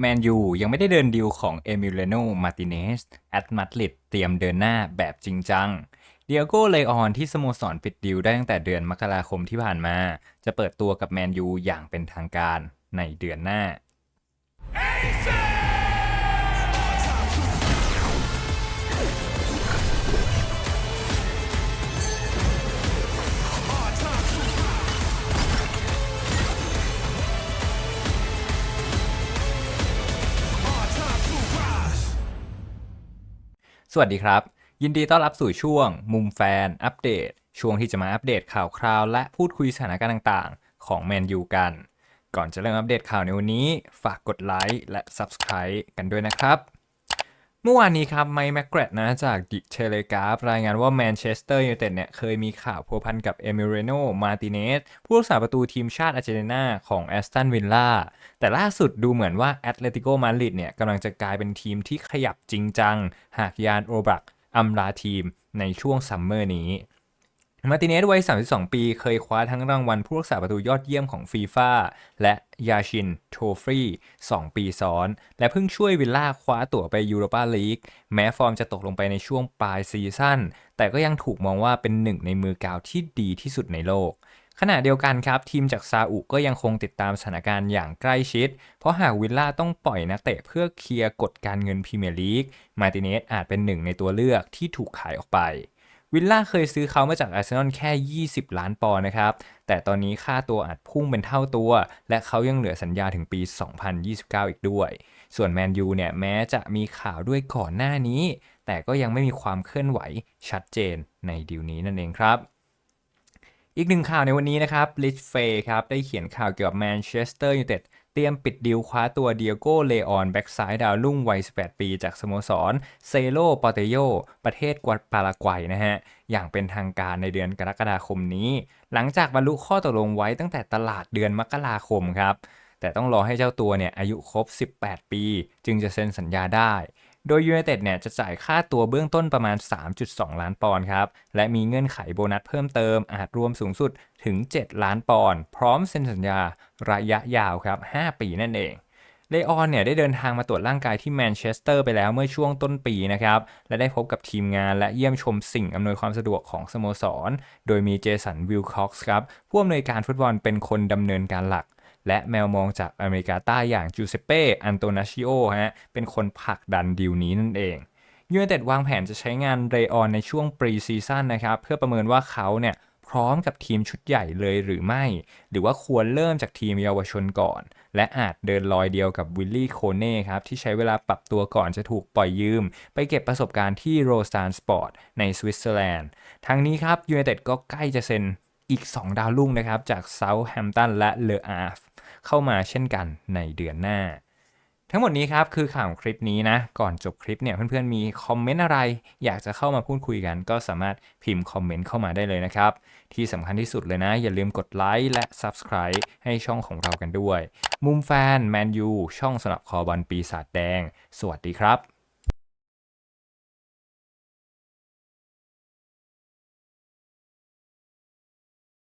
แมนยูยังไม่ได้เดินดีลของเอมิเลโนมาติเนสแอตมาดริดเตรียมเดินหน้าแบบจริงจังเดียโก้เลออนที่สโมสรปิดดีลได้ตั้งแต่เดือนมกราคมที่ผ่านมา จะเปิดตัวกับแมนยูอย่างเป็นทางการในเดือนหน้า สวัสดีครับ ยินดีต้อนรับสู่ช่วง มุมแฟน อัปเดต ช่วงที่จะมาอัปเดตข่าวคราว และพูดคุยสถานการณ์ต่างๆ ของแมนยูกัน ก่อนจะเริ่มอัปเดตข่าวในวันนี้ ฝากกดไลค์และ Subscribe กันด้วยนะครับ เมื่อวานนี้ครับไมค์แมกเกรดนะจากดิเทเลกราฟรายงานว่าแมนเชสเตอร์ยูไนเต็ดเนี่ยเคยมีข่าวพัวพันกับเอมิเรโนมาติเนสผู้รักษาประตูทีมชาติอาร์เจนตินาของแอสตันวิลล่าแต่ล่าสุดดูเหมือนว่าแอตเลติโกมาดริดเนี่ยกำลังจะกลายเป็นทีมที่ขยับจริงจัง หากยานโอบักอำลาทีมในช่วงซัมเมอร์นี้ มาร์ติเนสวัย 32 ปีเคยคว้าทั้งรางวัลผู้รักษาประตูยอดเยี่ยมของฟีฟ่าและยาชินโทฟรี2 ปีซ้อน และเพิ่งช่วยวิลล่าคว้าตั๋วไปยูโรปาลีก แม้ฟอร์มจะตกลงไปในช่วงปลายซีซั่น แต่ก็ยังถูกมองว่าเป็นหนึ่งในมือกาวที่ดีที่สุดในโลก ขณะเดียวกันครับ ทีมจากซาอุก็ยังคงติดตามสถานการณ์อย่างใกล้ชิด เพราะหากวิลล่าต้องปล่อยนักเตะเพื่อเคลียร์กฎการเงินพรีเมียร์ลีก มาร์ติเนสอาจเป็นหนึ่งในตัวเลือกที่ถูกขายออกไป วิลล่าเคยซื้อเขามาจากอาร์เซนอลแค่ 20 ล้านปอนด์นะครับ แต่ตอนนี้ค่าตัวอาจพุ่งเป็นเท่าตัว และเขายังเหลือสัญญาถึงปี 2029 อีกด้วย ส่วนแมนยูเนี่ยแม้จะมีข่าวด้วยก่อนหน้านี้ แต่ก็ยังไม่มีความเคลื่อนไหวชัดเจนในดีลนี้นั่นเองครับอีกหนึ่งข่าวในวันนี้นะครับลิชเฟย์ครับ ได้เขียนข่าวเกี่ยวกับแมนเชสเตอร์ยูไนเต็ด ตรียมปิดดีลคว้าตัวเดียโก้เลออนแบ็กซ้ายดาวรุ่งวัย 18 ปีจากสโมสรเซโลปอเตโยประเทศกวาปารากวัยนะฮะ อย่างเป็นทางการในเดือนกรกฎาคมนี้ หลังจากบรรลุข้อตกลงไว้ตั้งแต่ตลาดเดือนมกราคมครับ แต่ต้องรอให้เจ้าตัวเนี่ยอายุครบ 18 ปี จึงจะเซ็นสัญญาได้ โดยยูไนเต็ดเนี่ยจะจ่ายค่าตัวเบื้องต้นประมาณ 3.2 ล้านปอนด์ครับ และมีเงื่อนไขโบนัสเพิ่มเติมอาจรวมสูงสุดถึง 7 ล้านปอนด์พร้อมเซ็นสัญญาระยะยาวครับ 5 ปีนั่นเองเลออนเนี่ยได้เดินทางมาตรวจร่างกายที่แมนเชสเตอร์ไปแล้วเมื่อช่วงต้นปีนะครับ และได้พบกับทีมงานและเยี่ยมชมสิ่งอำนวยความสะดวกของสโมสร โดยมีเจสันวิลค็อกซ์ครับผู้อำนวยการฟุตบอลเป็นคนดำเนินการหลัก และแมวมองจากอเมริกาใต้อย่างจูเซเป้ อันโตนาชิโอฮะเป็นคนผลักดันดีลนี้นั่นเองยูไนเต็ดวางแผนจะใช้งานเรออนในช่วงปรีซีซั่นนะครับเพื่อประเมินว่าเขาเนี่ยพร้อมกับทีมชุดใหญ่เลยหรือไม่ หรือว่าควรเริ่มจากทีมเยาวชนก่อน และอาจเดินรอยเดียวกับวิลลี่โคเน่ครับ ที่ใช้เวลาปรับตัวก่อนจะถูกปล่อยยืม ไปเก็บประสบการณ์ที่โรสตานสปอร์ตในสวิตเซอร์แลนด์ทั้งนี้ครับยูไนเต็ดก็ใกล้จะเซ็นอีก 2 ดาวรุ่งนะครับ จากเซาท์แฮมป์ตันและเลออาร์ฟ เข้ามาเช่นกันในเดือนหน้า ทั้งหมดนี้ครับคือข่าวคลิปนี้นะ ก่อนจบคลิปเนี่ยเพื่อนๆมีคอมเมนต์อะไร อยากจะเข้ามาพูดคุยกัน ก็สามารถพิมพ์คอมเมนต์เข้ามาได้เลยนะครับ ที่สำคัญที่สุดเลยนะ อย่าลืมกดไลค์และ Subscribe ให้ช่องของเรากันด้วย มุมแฟนแมนยูช่องสำหรับคอบอลปีศาจแดง สวัสดีครับ